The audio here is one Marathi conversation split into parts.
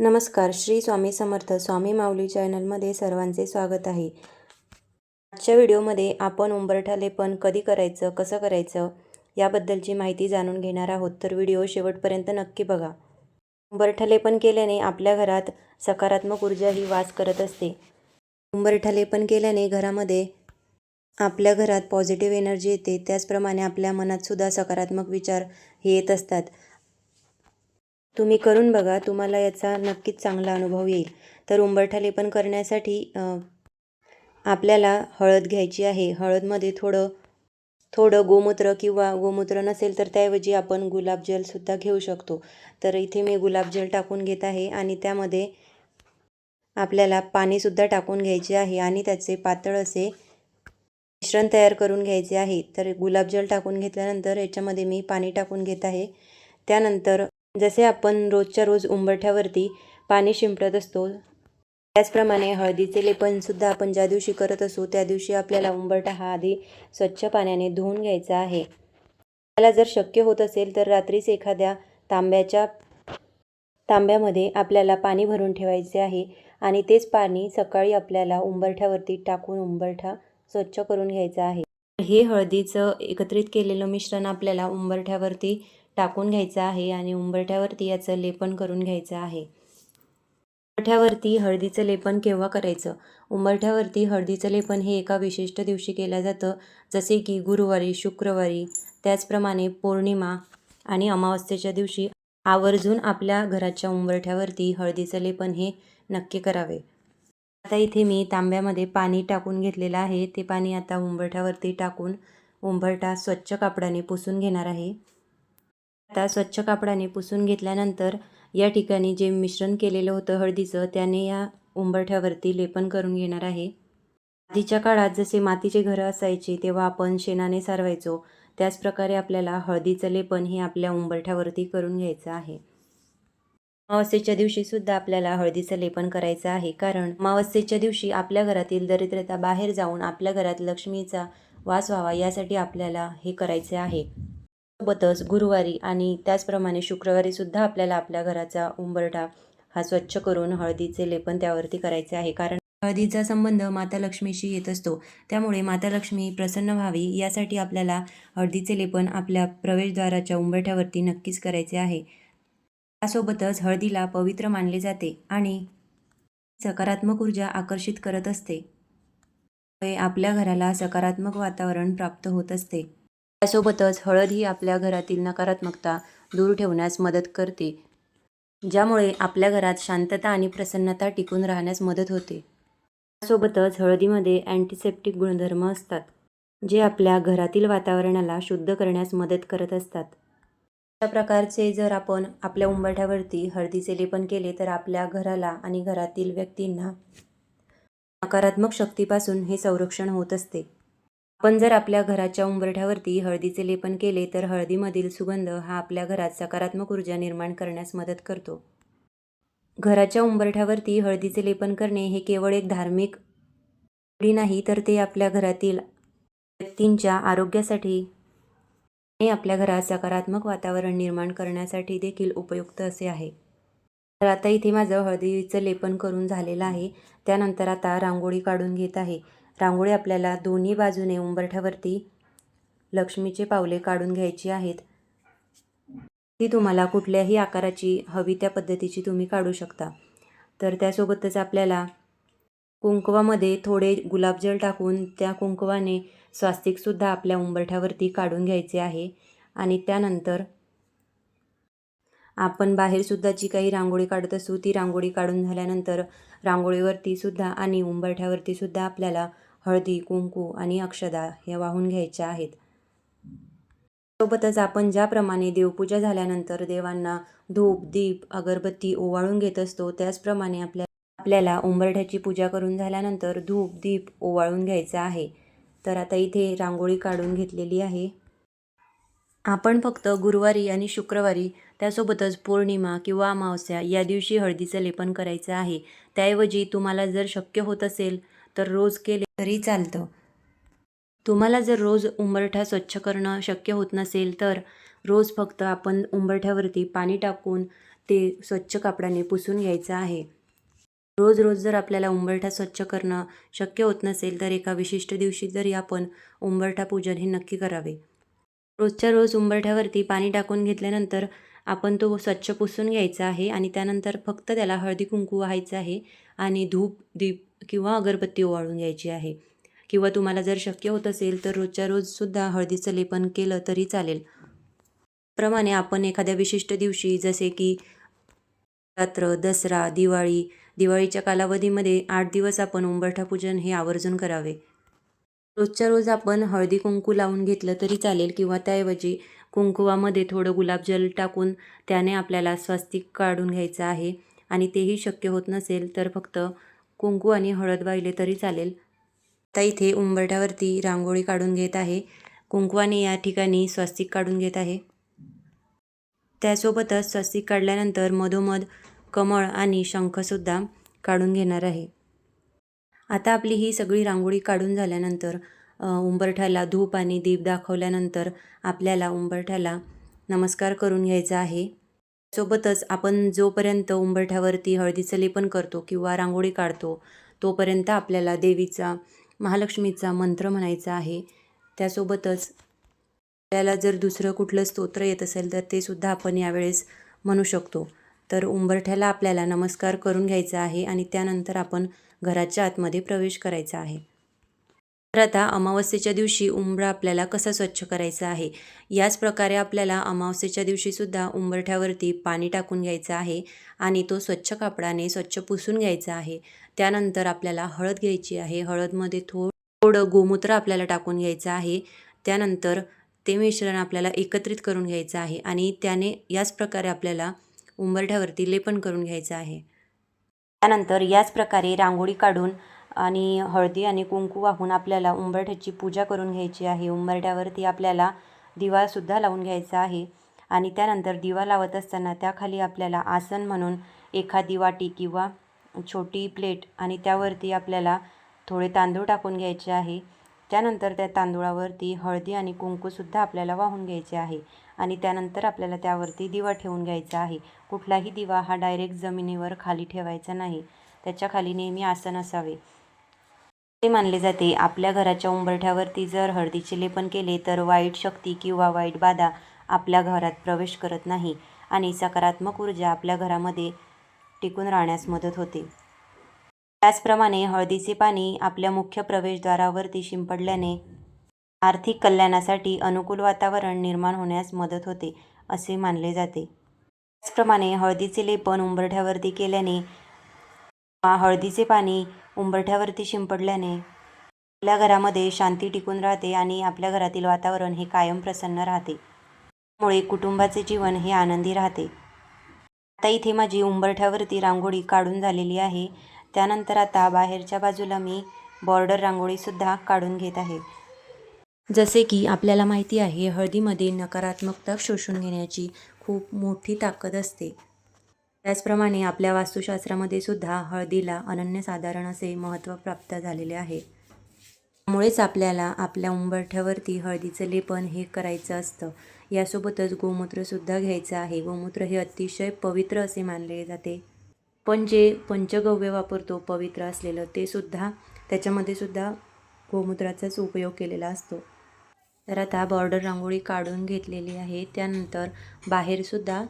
नमस्कार श्री स्वामी समर्थ स्वामी माऊली चॅनलमध्ये सर्वांचे स्वागत आहे. आजच्या व्हिडिओमध्ये आपण उंबरठा लेपन कधी करायचं कसं करायचं याबद्दलची माहिती जाणून घेणार आहोत. तर व्हिडिओ शेवटपर्यंत नक्की बघा. उंबरठा लेपन केल्याने आपल्या घरात सकारात्मक ऊर्जा ही वास करत असते. उंबरठा लेपन केल्याने घरामध्ये आपल्या घरात पॉझिटिव्ह एनर्जी येते. त्याचप्रमाणे आपल्या मनातसुद्धा सकारात्मक विचार हे येत असतात. तुम्ही करून बघा तुम्हाला याचा नक्कीच चांगला अनुभव येईल. तर उंबरठा लेपन करण्यासाठी आपल्याला हळद घ्यायची आहे. हळदमध्ये थोडं थोडं गोमूत्र किंवा गोमूत्र नसेल तर त्याऐवजी आपण गुलाबजलसुद्धा घेऊ शकतो. तर इथे मी गुलाबजल टाकून घेत आहे आणि त्यामध्ये आपल्याला पाणीसुद्धा टाकून घ्यायचे आहे आणि त्याचे पातळ असे मिश्रण तयार करून घ्यायचे आहे. तर गुलाबजल टाकून घेतल्यानंतर याच्यामध्ये मी पाणी टाकून घेत आहे. त्यानंतर जसे आपण रोजच्या रोज उंबरठ्यावरती पाणी शिंपडत असतो त्याचप्रमाणे हळदीचे लेपनसुद्धा आपण ज्या दिवशी करत असू त्या दिवशी आपल्याला उंबरठा हा आधी स्वच्छ पाण्याने धुवून घ्यायचा आहे. आपल्याला जर शक्य होत असेल तर रात्रीच एखाद्या तांब्याच्या तांब्यामध्ये आपल्याला पाणी भरून ठेवायचे आहे आणि तेच पाणी सकाळी आपल्याला उंबरठ्यावरती टाकून उंबरठा स्वच्छ करून घ्यायचा आहे. हे हळदीचं एकत्रित केलेलं मिश्रण आपल्याला उंबरठ्यावरती टाकून घ्यायचं आहे आणि उंबरठ्यावरती याचं लेपन करून घ्यायचं आहे. उंबरठ्यावरती हळदीचं लेपन केव्हा करायचं? उंबरठ्यावरती हळदीचं लेपन हे एका विशिष्ट दिवशी केलं जातं जसे की गुरुवारी शुक्रवारी त्याचप्रमाणे पौर्णिमा आणि अमावस्येच्या दिवशी आवर्जून आपल्या घराच्या उंबरठ्यावरती हळदीचं लेपन हे नक्की करावे. आता इथे मी तांब्यामध्ये पाणी टाकून घेतलेलं आहे. ते पाणी आता उंबरठ्यावरती टाकून उंबरठा स्वच्छ कापडाने पुसून घेणार आहे. आता स्वच्छ कापडाने पुसून घेतल्यानंतर या ठिकाणी जे मिश्रण केलेलं होतं हळदीचं त्याने या उंबरठ्यावरती लेपन करून घेणार आहे. आधीच्या काळात जसे मातीचे घरं असायचे तेव्हा आपण शेणाने सारवायचो. त्याचप्रकारे आपल्याला हळदीचं लेपन हे आपल्या उंबरठ्यावरती करून घ्यायचं आहे. अमावस्येच्या दिवशी सुद्धा आपल्याला हळदीचं लेपन करायचं आहे. कारण अमावस्येच्या दिवशी आपल्या घरातील दरिद्रता बाहेर जाऊन आपल्या घरात लक्ष्मीचा वास व्हावा यासाठी आपल्याला हे करायचे आहे. सोबतच गुरुवारी आणि त्याचप्रमाणे शुक्रवारी सुद्धा आपल्याला आपल्या घराचा उंबरठा हा स्वच्छ करून हळदीचे लेपन त्यावरती करायचे आहे. कारण हळदीचा संबंध माता लक्ष्मीशी येत असतो. त्यामुळे माता लक्ष्मी प्रसन्न व्हावी यासाठी आपल्याला हळदीचे लेपन आपल्या प्रवेशद्वाराच्या उंबरठ्यावरती नक्कीच करायचे आहे. त्यासोबतच हळदीला पवित्र मानले जाते आणि सकारात्मक ऊर्जा आकर्षित करत असते. त्यामुळे आपल्या घराला सकारात्मक वातावरण प्राप्त होत असते. त्यासोबतच हळद ही आपल्या घरातील नकारात्मकता दूर ठेवण्यास मदत करते ज्यामुळे आपल्या घरात शांतता आणि प्रसन्नता टिकून राहण्यास मदत होते. त्यासोबतच हळदीमध्ये अँटीसेप्टिक गुणधर्म असतात जे आपल्या घरातील वातावरणाला शुद्ध करण्यास मदत करत असतात. अशा प्रकारचे जर आपण आपल्या उंबरठ्यावरती हळदीचे लेपन केले तर आपल्या घराला आणि घरातील व्यक्तींना नकारात्मक शक्तीपासून हे संरक्षण होत असते. आपण जर आपल्या घराच्या उंबरठ्यावरती हळदीचे लेपन केले तर हळदीमधील सुगंध हा आपल्या घरात सकारात्मक ऊर्जा निर्माण करण्यास मदत करतो. घराच्या उंबरठ्यावरती हळदीचे लेपन करणे हे केवळ एक धार्मिक नाही तर ते आपल्या घरातील व्यक्तींच्या आरोग्यासाठी आणि आपल्या घरात सकारात्मक वातावरण निर्माण करण्यासाठी देखील उपयुक्त असे आहे. तर आता इथे माझं हळदीचं लेपन करून झालेलं आहे. त्यानंतर आता रांगोळी काढून घेत आहे. रांगोळी आपल्याला दोन्ही बाजूने उंबरठ्यावरती लक्ष्मीचे पावले काढून घ्यायची आहेत. ती तुम्हाला कुठल्याही आकाराची हवी त्या पद्धतीची तुम्ही काढू शकता. तर त्यासोबतच आपल्याला कुंकवामध्ये थोडे गुलाबजल टाकून त्या कुंकवाने स्वास्तिकसुद्धा आपल्या उंबरठ्यावरती काढून घ्यायचे आहे. आणि त्यानंतर आपण बाहेरसुद्धा जी काही रांगोळी काढत असू ती रांगोळी काढून झाल्यानंतर रांगोळीवरती सुद्धा आणि उंबरठ्यावरती सुद्धा आपल्याला हळदी कुंकू आणि अक्षदा ह्या वाहून घ्यायच्या आहेत. सोबतच आपण ज्याप्रमाणे देवपूजा झाल्यानंतर देवांना धूप दीप अगरबत्ती ओवाळून घेत असतो त्याचप्रमाणे आपल्या आपल्याला उंबरठ्याची पूजा करून झाल्यानंतर धूप दीप ओवाळून घ्यायचं आहे. तर आता इथे रांगोळी काढून घेतलेली आहे. आपण फक्त गुरुवारी आणि शुक्रवारी त्यासोबतच पौर्णिमा किंवा अमावस्या या दिवशी हळदीचं लेपन करायचं आहे. त्याऐवजी तुम्हाला जर शक्य होत असेल तर रोज केले तरी चालतं. तुम्हाला जर रोज उंबरठा स्वच्छ करणं शक्य होत नसेल तर रोज फक्त आपण उंबरठ्यावरती पाणी टाकून ते स्वच्छ कापडाने पुसून घ्यायचं आहे. रोज रोज जर आपल्याला उंबरठा स्वच्छ करणं शक्य होत नसेल तर एका विशिष्ट दिवशी तरी आपण उंबरठा पूजन हे नक्की करावे. रोजच्या रोज उंबरठ्यावरती पाणी टाकून घेतल्यानंतर आपण तो स्वच्छ पुसून घ्यायचा आहे आणि त्यानंतर फक्त त्याला हळदी कुंकू व्हायचं आहे आणि धूप दीप किंवा अगरबत्ती ओवाळून घ्यायची आहे. किंवा तुम्हाला जर शक्य होत असेल तर रोजच्या रोजसुद्धा हळदीचं लेपन केलं तरी चालेल. प्रमाणे आपण एखाद्या विशिष्ट दिवशी जसे की रात्र दसरा दिवाळी दिवाळीच्या कालावधीमध्ये आठ दिवस आपण उंबरठा पूजन हे आवर्जून करावे. रोजच्या रोज आपण हळदी कुंकू लावून घेतलं तरी चालेल किंवा त्याऐवजी कुंकुवामध्ये थोडं गुलाबजल टाकून त्याने आपल्याला स्वस्तिक काढून घ्यायचं आहे आणि तेही शक्य होत नसेल तर फक्त कुंकू आणि हळद वाहिले तरी चालेल. आता इथे उंबरठ्यावरती रांगोळी काढून घेत आहे. कुंकवाने या ठिकाणी स्वस्तिक काढून घेत आहे. त्यासोबतच स्वस्तिक काढल्यानंतर मधोमध कमळ आणि शंखसुद्धा काढून घेणार आहे. आता आपली ही सगळी रांगोळी काढून झाल्यानंतर उंबरठ्याला धूप आणि दीप दाखवल्यानंतर आपल्याला उंबरठ्याला नमस्कार करून घ्यायचा आहे. सोबतच आपण जोपर्यंत उंबरठ्यावरती हळदीचं लेपन करतो किंवा रांगोळी काढतो तोपर्यंत आपल्याला देवीचा महालक्ष्मीचा मंत्र म्हणायचा आहे. त्यासोबतच आपल्याला जर दुसरं कुठलं स्तोत्र येत असेल तर ते सुद्धा आपण यावेळेस म्हणू शकतो. तर उंबरठ्याला आपल्याला नमस्कार करून घ्यायचा आहे आणि त्यानंतर आपण घराच्या आतमध्ये प्रवेश करायचा आहे. तर आता अमावस्येच्या दिवशी उंबरा आपल्याला कसा स्वच्छ करायचा आहे? याच प्रकारे आपल्याला अमावस्येच्या दिवशीसुद्धा उंबरठ्यावरती पाणी टाकून घ्यायचं आहे आणि तो स्वच्छ कापडाने स्वच्छ पुसून घ्यायचा आहे. त्यानंतर आपल्याला हळद घ्यायची आहे. हळदमध्ये थोडं थोडं गोमूत्र आपल्याला टाकून घ्यायचं आहे. त्यानंतर ते मिश्रण आपल्याला एकत्रित करून घ्यायचं आहे आणि त्याने याच प्रकारे आपल्याला उंबरठ्यावरती लेपन करून घ्यायचं आहे. त्यानंतर याच प्रकारे रांगोळी काढून आणि हळदी आणि कुंकू वाहून आपल्याला उंबरठ्याची पूजा करून घ्यायची आहे. उंबरठ्यावरती आपल्याला दिवासुद्धा लावून घ्यायचा आहे आणि त्यानंतर दिवा लावत असताना त्याखाली आपल्याला आसन म्हणून एखादी वाटी किंवा छोटी प्लेट आणि त्यावरती आपल्याला थोडे तांदूळ टाकून घ्यायचे आहे. त्यानंतर त्या तांदूळावरती हळदी आणि कुंकूसुद्धा आपल्याला वाहून घ्यायचे आहे. आणि त्यानंतर आपल्याला त्यावरती दिवा ठेवून घ्यायचा आहे. कुठलाही दिवा हा डायरेक्ट जमिनीवर खाली ठेवायचा नाही. त्याच्याखाली नेहमी आसन असावे. ते मानले जाते. आपल्या घराच्या उंबरठ्यावरती जर हळदीचे लेपन केले तर वाईट शक्ती किंवा वाईट बाधा आपल्या घरात प्रवेश करत नाही आणि सकारात्मक ऊर्जा आपल्या घरामध्ये टिकून राहण्यास मदत होते. त्याचप्रमाणे हळदीचे पाणी आपल्या मुख्य प्रवेशद्वारावरती शिंपडल्याने आर्थिक कल्याणासाठी अनुकूल वातावरण निर्माण होण्यास मदत होते असे मानले जाते. त्याचप्रमाणे हळदीचे लेपन उंबरठ्यावरती केल्याने हळदीचे पाणी उंबरठ्यावरती शिंपडल्याने आपल्या घरामध्ये शांती टिकून राहते आणि आपल्या घरातील वातावरण हे कायम प्रसन्न राहते. त्यामुळे कुटुंबाचे जीवन हे आनंदी राहते. आता इथे माझी उंबरठ्यावरती रांगोळी काढून झालेली आहे. त्यानंतर आता बाहेरच्या बाजूला मी बॉर्डर रांगोळीसुद्धा काढून घेत आहे. जसे की आपल्याला माहिती आहे हळदीमध्ये नकारात्मकता शोषून घेण्याची खूप मोठी ताकद असते. त्याचप्रमाणे आपल्या वास्तुशास्त्रामध्ये सुद्धा हळदीला अनन्यसाधारण असे महत्त्व प्राप्त झालेले आहे. त्यामुळेच आपल्याला आपल्या उंबरठ्यावरती हळदीचं लेपन हे करायचं असतं. यासोबतच गोमूत्रसुद्धा घ्यायचं आहे. गोमूत्र हे अतिशय पवित्र असे मानले जाते. पण जे पंचगव्य वापरतो पवित्र असलेलं ते सुद्धा त्याच्यामध्ये सुद्धा गोमूत्राचाच उपयोग केलेला असतो. तर आता बॉर्डर रांगोळी काढून घेतलेली आहे. त्यानंतर बाहेरसुद्धा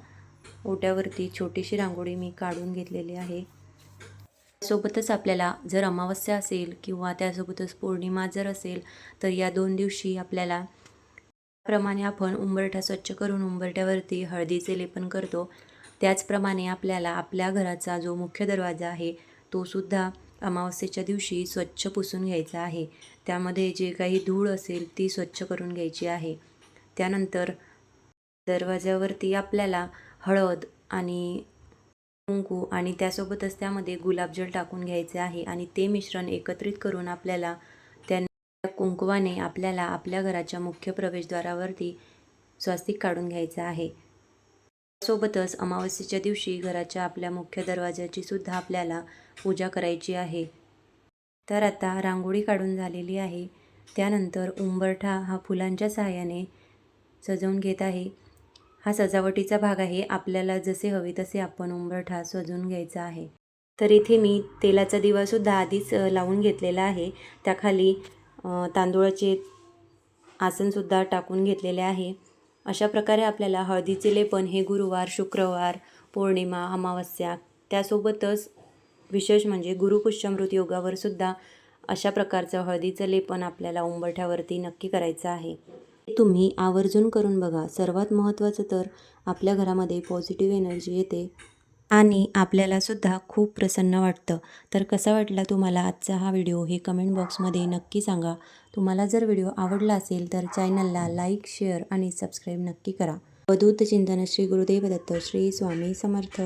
ओट्यावरती छोटीशी रांगोळी मी काढून घेतलेली आहे. सोबतच आपल्याला जर अमावस्या असेल किंवा त्यासोबतच पौर्णिमा जर असेल तर या दोन दिवशी आपल्याला प्रमाणे आपण उंबरठा स्वच्छ करून उंबरट्यावरती हळदीचे लेपन करतो. त्याचप्रमाणे आपल्याला आपल्या घराचा जो मुख्य दरवाजा आहे तो सुद्धा अमावस्येच्या दिवशी स्वच्छ पुसून घ्यायचा आहे. त्यामध्ये जे काही धूळ असेल ती स्वच्छ करून घ्यायची आहे. त्यानंतर दरवाज्यावरती आपल्याला हळद आणि कुंकू आणि त्यासोबतच त्यामध्ये गुलाबजल टाकून घ्यायचे आहे आणि ते मिश्रण एकत्रित करून आपल्याला त्या कुंकवाने आपल्याला आपल्या घराच्या मुख्य प्रवेशद्वारावरती स्वास्तिक काढून घ्यायचं आहे. सोबतच अमावस्येच्या दिवशी घराच्या आपल्या मुख्य दरवाजाची सुद्धा आपल्याला पूजा करायची आहे. तर आता रांगोळी काढून झालेली आहे. त्यानंतर उंबरठा हा फुलांच्या सहाय्याने सजवून घेत आहे. हा सजावटीचा भाग आहे. आपल्याला जसे हवे तसे आपण उंबरठा सजवून घ्यायचा आहे. तर इथे मी तेलाचा दिवासुद्धा आधीच लावून घेतलेला आहे. त्याखाली तांदूळाचे आसनसुद्धा टाकून घेतलेले आहे. अशा प्रकारे आपल्याला हळदीचे लेपन हे गुरुवार शुक्रवार पौर्णिमा अमावस्या त्यासोबतच विशेष म्हणजे गुरुपुष्यमृत योगावर सुद्धा अशा प्रकारचं हळदीचं लेपन आपल्याला उंबरठ्यावरती नक्की करायचं आहे. तुम्ही आवर्जून करून बघा. सर्वात महत्त्वाचं तर आपल्या घरामध्ये पॉझिटिव्ह एनर्जी येते. आणि आपल्यालासुद्धा खूप प्रसन्न वाटतं. तर कसा वाटला तुम्हाला आजचा हा व्हिडिओ हे कमेंट बॉक्समध्ये नक्की सांगा. तुम्हाला जर व्हिडिओ आवडला असेल तर चॅनलला लाईक शेअर आणि सबस्क्राईब नक्की करा. अवधूत चिंतन श्री गुरुदेव दत्त श्री स्वामी समर्थ.